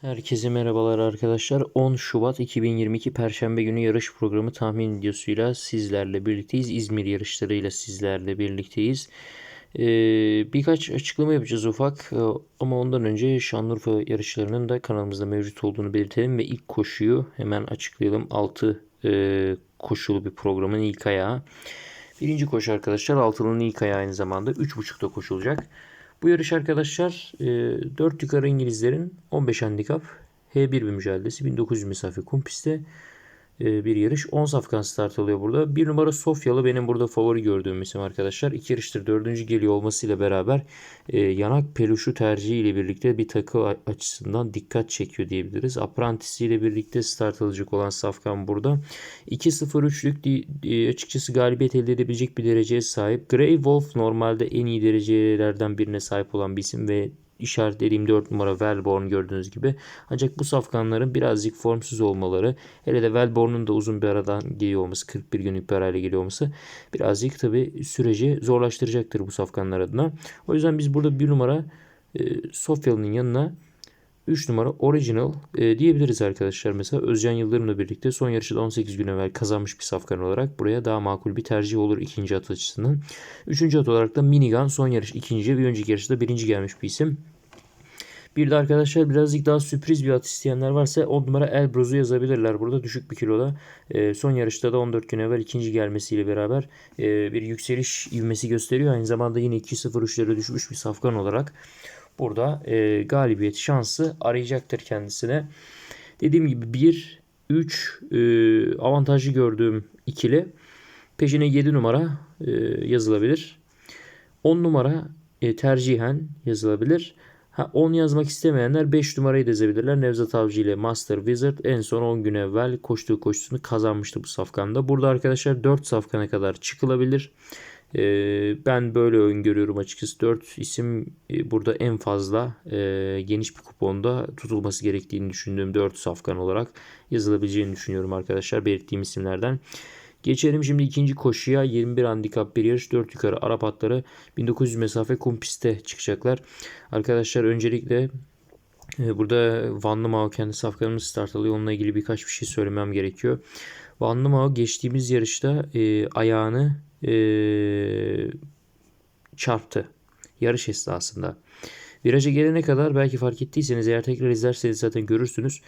Herkese merhabalar arkadaşlar. 10 Şubat 2022 Perşembe günü yarış programı tahmin videosuyla sizlerle birlikteyiz. İzmir yarışlarıyla sizlerle birlikteyiz. Ee, birkaç açıklama yapacağız ufak Ee, ama ondan önce Şanlıurfa yarışlarının da kanalımızda mevcut olduğunu belirtelim ve ilk koşuyu hemen açıklayalım. 6 e, koşulu bir programın ilk ayağı. Birinci koşu arkadaşlar altının ilk ayağı aynı zamanda 3.30'da koşulacak. Bu yarış arkadaşlar 4 yukarı İngilizlerin 15 handikap H1 bir mücadelesi 1900 mesafe kum pistte. e, bir yarış. 10 safkan start alıyor burada. Bir numara Sofyalı benim burada favori gördüğüm isim arkadaşlar. İki yarıştır dördüncü geliyor olmasıyla beraber e, yanak peluşu tercihiyle birlikte bir takı açısından dikkat çekiyor diyebiliriz. Apprentice ile birlikte start alacak olan safkan burada. 2-0-3'lük e, açıkçası galibiyet elde edebilecek bir dereceye sahip. Grey Wolf normalde en iyi derecelerden birine sahip olan bir isim ve işaretlediğim 4 numara Wellborn gördüğünüz gibi. Ancak bu safkanların birazcık formsuz olmaları hele de Wellborn'un da uzun bir aradan geliyor olması 41 günlük bir arayla geliyor olması birazcık tabi süreci zorlaştıracaktır bu safkanlar adına. O yüzden biz burada bir numara e, Sofyalı'nın yanına 3 numara Original e, diyebiliriz arkadaşlar. Mesela Özcan Yıldırım'la birlikte son yarışı da 18 gün evvel kazanmış bir safkan olarak buraya daha makul bir tercih olur ikinci at açısından. Üçüncü at olarak da Minigun son yarış ikinci bir önceki yarışta birinci gelmiş bir isim. Bir de arkadaşlar birazcık daha sürpriz bir at isteyenler varsa 10 numara Elbruz'u yazabilirler. Burada düşük bir kiloda. E, son yarışta da 14 gün evvel ikinci gelmesiyle beraber e, bir yükseliş ivmesi gösteriyor. Aynı zamanda yine 2-0-3'lere düşmüş bir safkan olarak burada e, galibiyet şansı arayacaktır kendisine. Dediğim gibi 1 3 e, avantajlı gördüğüm ikili. Peşine 7 numara e, yazılabilir. 10 numara e, tercihen yazılabilir. Ha, 10 yazmak istemeyenler 5 numarayı da yazabilirler. Nevzat Avcı ile Master Wizard en son 10 gün evvel koştuğu koşusunu kazanmıştı bu safkanda. Burada arkadaşlar 4 safkana kadar çıkılabilir. Ee, ben böyle öngörüyorum açıkçası. 4 isim e, burada en fazla e, geniş bir kuponda tutulması gerektiğini düşündüğüm 4 safkan olarak yazılabileceğini düşünüyorum arkadaşlar belirttiğim isimlerden. Geçelim şimdi ikinci koşuya 21 handikap bir yarış 4 yukarı Arap atları 1900 mesafe kum pistte çıkacaklar. Arkadaşlar öncelikle e, burada Vanlı Mao kendi safkanımız start alıyor. Onunla ilgili birkaç bir şey söylemem gerekiyor. Vanlı Mao geçtiğimiz yarışta e, ayağını e, çarptı. Yarış esnasında. Viraja gelene kadar belki fark ettiyseniz eğer tekrar izlerseniz zaten görürsünüz.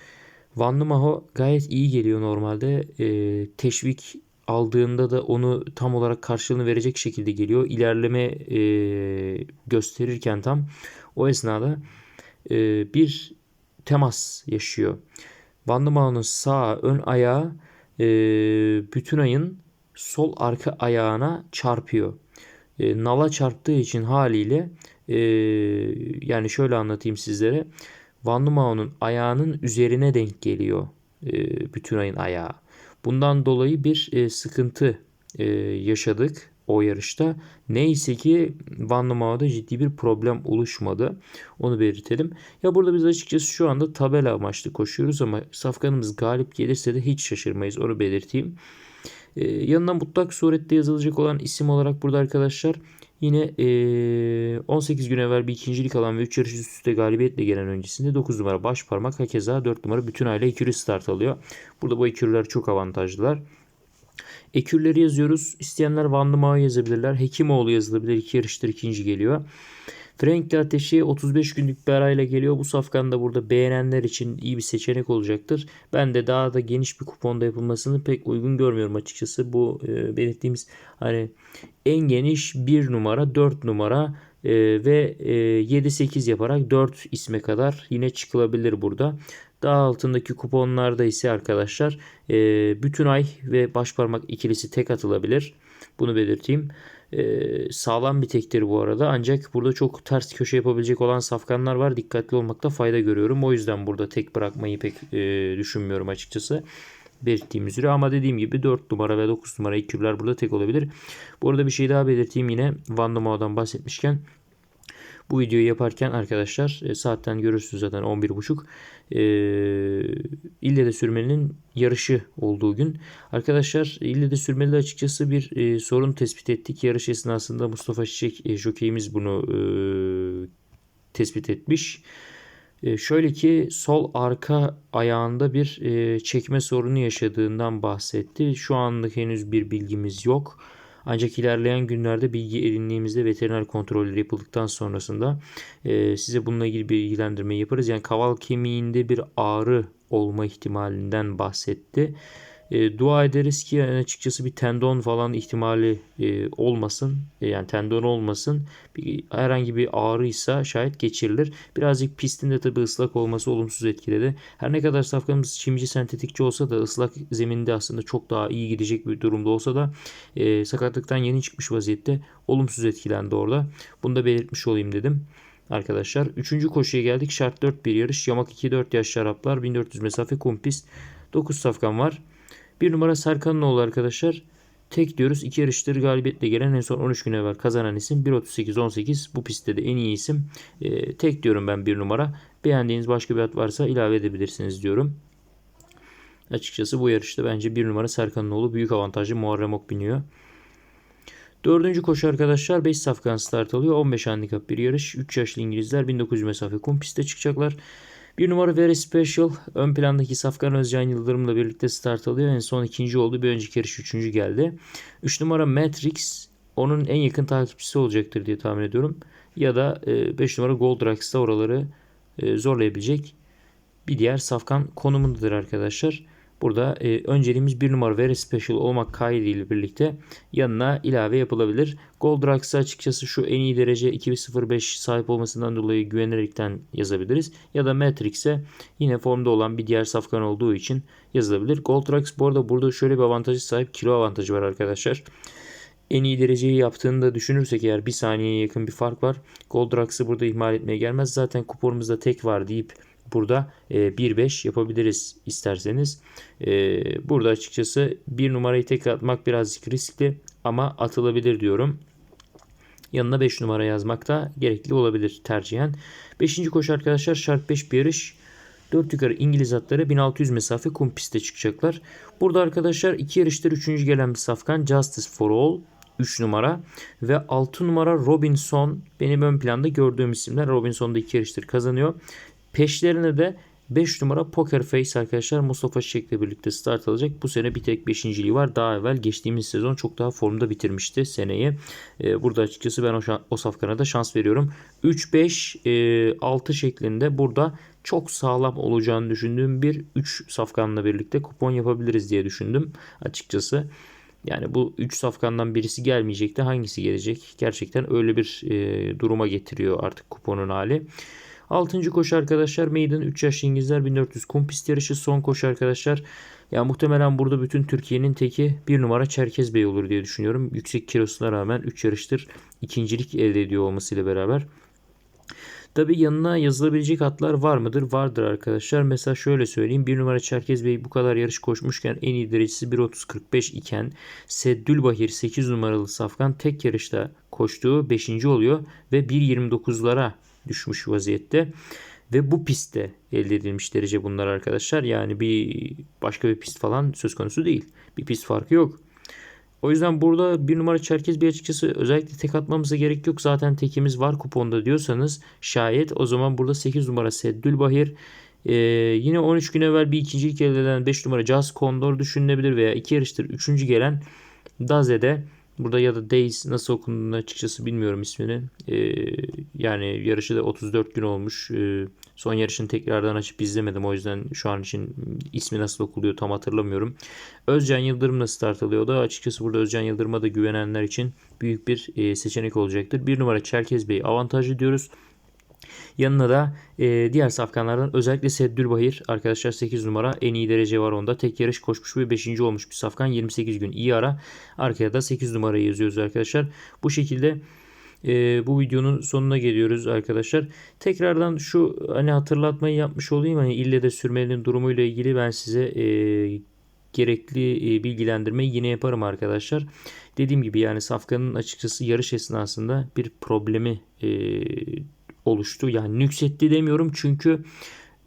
Vanlı Maho gayet iyi geliyor normalde. E, teşvik aldığında da onu tam olarak karşılığını verecek şekilde geliyor. İlerleme e, gösterirken tam o esnada e, bir temas yaşıyor. Van der sağ ön ayağı e, bütün ayın sol arka ayağına çarpıyor. E, nala çarptığı için haliyle e, yani şöyle anlatayım sizlere. Van der ayağının üzerine denk geliyor e, bütün ayın ayağı. Bundan dolayı bir e, sıkıntı e, yaşadık o yarışta. Neyse ki Van Numao'da ciddi bir problem oluşmadı. Onu belirtelim. Ya burada biz açıkçası şu anda tabela amaçlı koşuyoruz ama safkanımız galip gelirse de hiç şaşırmayız. Onu belirteyim. Ee, yanına mutlak surette yazılacak olan isim olarak burada arkadaşlar yine e, 18 gün evvel bir ikincilik alan ve 3 yarış üst üste galibiyetle gelen öncesinde 9 numara baş parmak hakeza 4 numara bütün aile ikili start alıyor. Burada bu ekürler çok avantajlılar. Ekürleri yazıyoruz. İsteyenler Van Dımağı yazabilirler. Hekimoğlu yazılabilir. İki yarıştır ikinci geliyor. Frankli Ateşi 35 günlük bir arayla geliyor. Bu safkan da burada beğenenler için iyi bir seçenek olacaktır. Ben de daha da geniş bir kuponda yapılmasını pek uygun görmüyorum açıkçası. Bu e, belirttiğimiz hani en geniş 1 numara 4 numara e, ve e, 7-8 yaparak 4 isme kadar yine çıkılabilir burada. Daha altındaki kuponlarda ise arkadaşlar e, bütün ay ve baş parmak ikilisi tek atılabilir. Bunu belirteyim. E, sağlam bir tektir bu arada. Ancak burada çok ters köşe yapabilecek olan safkanlar var. Dikkatli olmakta fayda görüyorum. O yüzden burada tek bırakmayı pek e, düşünmüyorum açıkçası belirttiğim üzere ama dediğim gibi 4 numara ve 9 numara ikililer burada tek olabilir. Bu arada bir şey daha belirteyim yine Van Nomo'dan bahsetmişken bu videoyu yaparken arkadaşlar e, saatten görürsünüz zaten 11.30 e, İlle de Sürmeli'nin yarışı olduğu gün. Arkadaşlar İlle de Sürmeli'de açıkçası bir e, sorun tespit ettik. Yarış esnasında Mustafa Çiçek e, jokeyimiz bunu e, tespit etmiş. E, şöyle ki sol arka ayağında bir e, çekme sorunu yaşadığından bahsetti. Şu anlık henüz bir bilgimiz yok. Ancak ilerleyen günlerde bilgi edindiğimizde veteriner kontrolleri yapıldıktan sonrasında e, size bununla ilgili bir bilgilendirme yaparız. Yani kaval kemiğinde bir ağrı olma ihtimalinden bahsetti. E, dua ederiz ki yani açıkçası bir tendon falan ihtimali e, olmasın. E, yani tendon olmasın. Bir, herhangi bir ağrıysa şayet geçirilir. Birazcık pistin de tabi ıslak olması olumsuz etkiledi. Her ne kadar safkanımız çimci sentetikçi olsa da ıslak zeminde aslında çok daha iyi gidecek bir durumda olsa da e, sakatlıktan yeni çıkmış vaziyette olumsuz etkilendi orada. Bunu da belirtmiş olayım dedim arkadaşlar. Üçüncü koşuya geldik. Şart 4 bir yarış. Yamak 2-4 yaş şaraplar. 1400 mesafe kumpis. 9 safkan var. Bir numara Serkanoğlu arkadaşlar. Tek diyoruz. İki yarıştır galibiyetle gelen en son 13 gün evvel kazanan isim 1.38-18. Bu pistte de en iyi isim. E, tek diyorum ben bir numara. Beğendiğiniz başka bir at varsa ilave edebilirsiniz diyorum. Açıkçası bu yarışta bence bir numara Serkanoğlu büyük avantajlı Muharrem Ok biniyor. Dördüncü koşu arkadaşlar 5 safkan start alıyor. 15 handikap bir yarış. 3 yaşlı İngilizler 1900 mesafe kum pistte çıkacaklar. Bir numara Very Special ön plandaki Safkan Özcan Yıldırım'la birlikte start alıyor. En son ikinci oldu. Bir önceki yarış üçüncü geldi. Üç numara Matrix onun en yakın takipçisi olacaktır diye tahmin ediyorum. Ya da 5 e, numara Gold Rux'ta oraları e, zorlayabilecek bir diğer safkan konumundadır arkadaşlar. Burada e, önceliğimiz bir numara Very Special olmak kaydıyla birlikte yanına ilave yapılabilir. Goldrax'ı açıkçası şu en iyi derece 2.05 sahip olmasından dolayı güvenerekten yazabiliriz. Ya da Matrix'e yine formda olan bir diğer safkan olduğu için yazılabilir. Goldrax bu arada burada şöyle bir avantajı sahip. Kilo avantajı var arkadaşlar en iyi dereceyi yaptığını da düşünürsek eğer bir saniyeye yakın bir fark var. Goldrax'ı burada ihmal etmeye gelmez. Zaten kuponumuzda tek var deyip burada e, 1-5 yapabiliriz isterseniz. E, burada açıkçası bir numarayı tek atmak birazcık riskli ama atılabilir diyorum. Yanına 5 numara yazmak da gerekli olabilir tercihen. 5. koşu arkadaşlar şart 5 bir yarış. 4 yukarı İngiliz atları 1600 mesafe kum pistte çıkacaklar. Burada arkadaşlar 2 yarıştır 3. gelen bir safkan Justice for All 3 numara ve 6 numara Robinson benim ön planda gördüğüm isimler. Robinson da 2 yarıştır kazanıyor. Peşlerine de 5 numara Poker Face arkadaşlar Mustafa Çiçek'le birlikte start alacak. Bu sene bir tek 5.liği var. Daha evvel geçtiğimiz sezon çok daha formda bitirmişti seneyi. Ee, burada açıkçası ben o, o safkana da şans veriyorum. 3-5-6 e, şeklinde burada çok sağlam olacağını düşündüğüm bir 3 safkanla birlikte kupon yapabiliriz diye düşündüm açıkçası. Yani bu 3 safkandan birisi gelmeyecekti. Hangisi gelecek? Gerçekten öyle bir e, duruma getiriyor artık kuponun hali. 6. koşu arkadaşlar Maiden 3 yaş İngilizler 1400 kum pist yarışı son koşu arkadaşlar. Ya muhtemelen burada bütün Türkiye'nin teki bir numara Çerkez Bey olur diye düşünüyorum. Yüksek kilosuna rağmen 3 yarıştır ikincilik elde ediyor olmasıyla beraber. Tabi yanına yazılabilecek atlar var mıdır? Vardır arkadaşlar. Mesela şöyle söyleyeyim. Bir numara Çerkez Bey bu kadar yarış koşmuşken en iyi derecesi 1.30.45 iken Seddül Bahir 8 numaralı Safkan tek yarışta koştuğu 5. oluyor ve 1.29'lara düşmüş vaziyette. Ve bu pistte elde edilmiş derece bunlar arkadaşlar. Yani bir başka bir pist falan söz konusu değil. Bir pist farkı yok. O yüzden burada bir numara Çerkez bir açıkçası özellikle tek atmamıza gerek yok. Zaten tekimiz var kuponda diyorsanız şayet o zaman burada 8 numara Seddül Bahir ee, yine 13 gün evvel bir ikincilik elde eden 5 numara Jazz Condor düşünülebilir veya iki yarıştır 3. gelen Daze'de Burada ya da Days nasıl okunduğunu açıkçası bilmiyorum ismini. Ee, yani yarışı da 34 gün olmuş. Ee, son yarışını tekrardan açıp izlemedim. O yüzden şu an için ismi nasıl okuluyor tam hatırlamıyorum. Özcan Yıldırım'la start alıyordu. Açıkçası burada Özcan Yıldırım'a da güvenenler için büyük bir e, seçenek olacaktır. Bir numara Çerkez Bey avantajlı diyoruz. Yanına da e, diğer safkanlardan özellikle Seddül Bahir arkadaşlar 8 numara en iyi derece var onda. Tek yarış koşmuş ve 5. olmuş bir safkan 28 gün iyi ara. Arkaya da 8 numarayı yazıyoruz arkadaşlar. Bu şekilde e, bu videonun sonuna geliyoruz arkadaşlar. Tekrardan şu hani hatırlatmayı yapmış olayım. Hani ille de sürmenin durumuyla ilgili ben size e, gerekli e, bilgilendirmeyi yine yaparım arkadaşlar. Dediğim gibi yani Safkan'ın açıkçası yarış esnasında bir problemi e, oluştu. Yani nüksetti demiyorum çünkü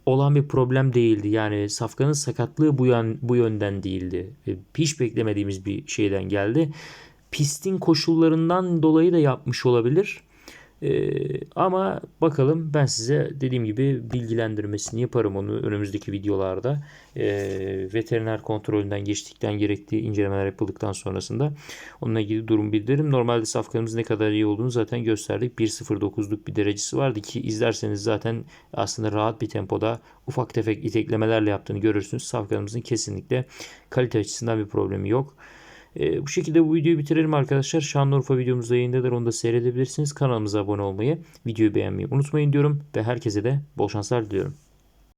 olan bir problem değildi. Yani Safkan'ın sakatlığı bu, yan, bu yönden değildi. E, hiç beklemediğimiz bir şeyden geldi. Pistin koşullarından dolayı da yapmış olabilir. Ee, ama bakalım ben size dediğim gibi bilgilendirmesini yaparım onu önümüzdeki videolarda. Ee, veteriner kontrolünden geçtikten gerektiği incelemeler yapıldıktan sonrasında onunla ilgili durum bildiririm. Normalde safkanımız ne kadar iyi olduğunu zaten gösterdik. 1.09'luk bir derecesi vardı ki izlerseniz zaten aslında rahat bir tempoda ufak tefek iteklemelerle yaptığını görürsünüz. Safkanımızın kesinlikle kalite açısından bir problemi yok. E, bu şekilde bu videoyu bitirelim arkadaşlar. Şanlıurfa videomuz da yayındadır. Onu da seyredebilirsiniz. Kanalımıza abone olmayı, videoyu beğenmeyi unutmayın diyorum. Ve herkese de bol şanslar diliyorum.